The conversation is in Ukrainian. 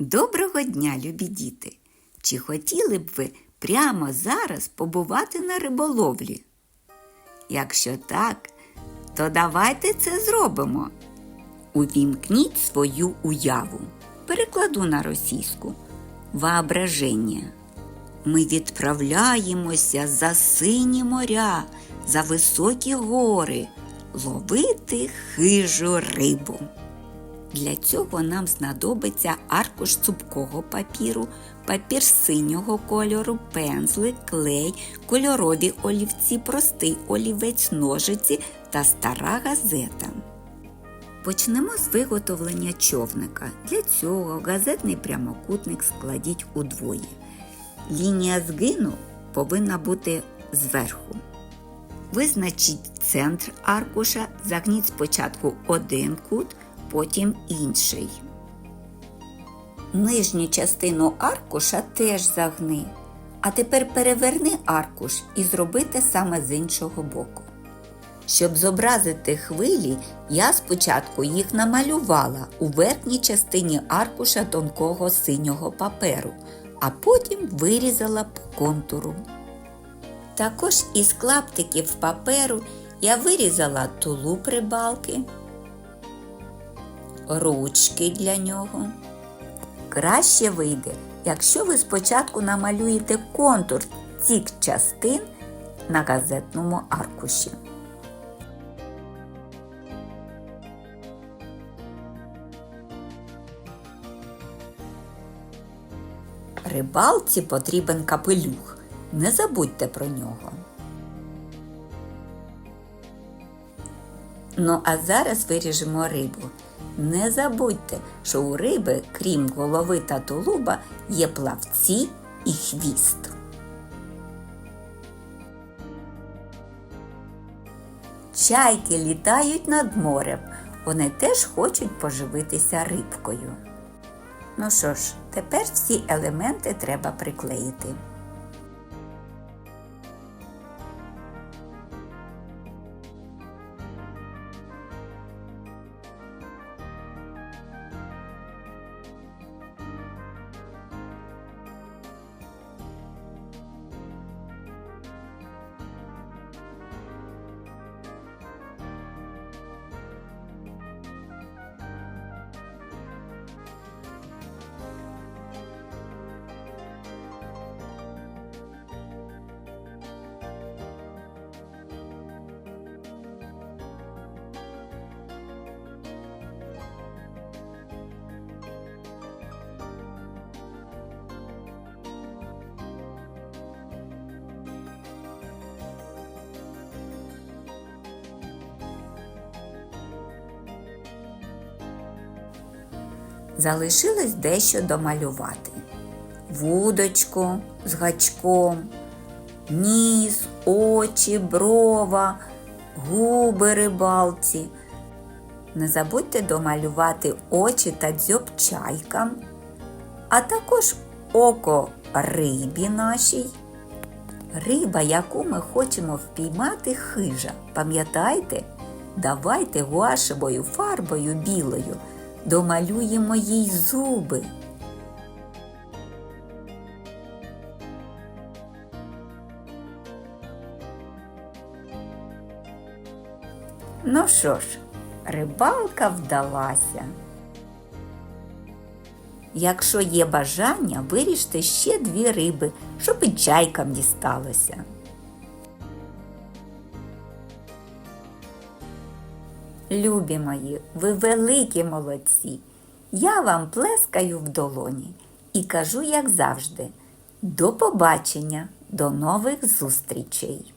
Доброго дня, любі діти! Чи хотіли б ви прямо зараз побувати на риболовлі? Якщо так, то давайте це зробимо. Увімкніть свою уяву. Перекладу на російську воображення. Ми відправляємося за сині моря, за високі гори, ловити хижу рибу. Для цього нам знадобиться аркуш цупкого папіру, папір синього кольору, пензлик, клей, кольорові олівці, простий олівець, ножиці та стара газета. Почнемо з виготовлення човника. Для цього газетний прямокутник складіть удвоє. Лінія згину повинна бути зверху. Визначіть центр аркуша, загніть спочатку один кут, потім інший. Нижню частину аркуша теж загни. А тепер переверни аркуш і зроби те саме з іншого боку. Щоб зобразити хвилі, я спочатку їх намалювала у верхній частині аркуша тонкого синього паперу, а потім вирізала по контуру. Також із клаптиків паперу я вирізала тулуб рибалки, ручки для нього. Краще вийде, якщо ви спочатку намалюєте контур цих частин на газетному аркуші. Рибалці потрібен капелюх. Не забудьте про нього. Ну а зараз виріжемо рибу. Не забудьте, що у риби, крім голови та тулуба, є плавці і хвіст. Чайки літають над морем. Вони теж хочуть поживитися рибкою. Ну що ж, тепер всі елементи треба приклеїти. Залишилось дещо домалювати. Вудочку з гачком, ніс, очі, брова, губи рибалці. Не забудьте домалювати очі та дзьоб чайкам, а також око рибі нашій. Риба, яку ми хочемо впіймати, хижа. Пам'ятаєте? Давайте гуашевою фарбою білою домалюємо їй зуби. Ну що ж, рибалка вдалася. Якщо є бажання, виріжте ще дві риби, щоб і чайкам дісталося. Любі мої, ви великі молодці. Я вам плескаю в долоні і кажу, як завжди, до побачення, до нових зустрічей!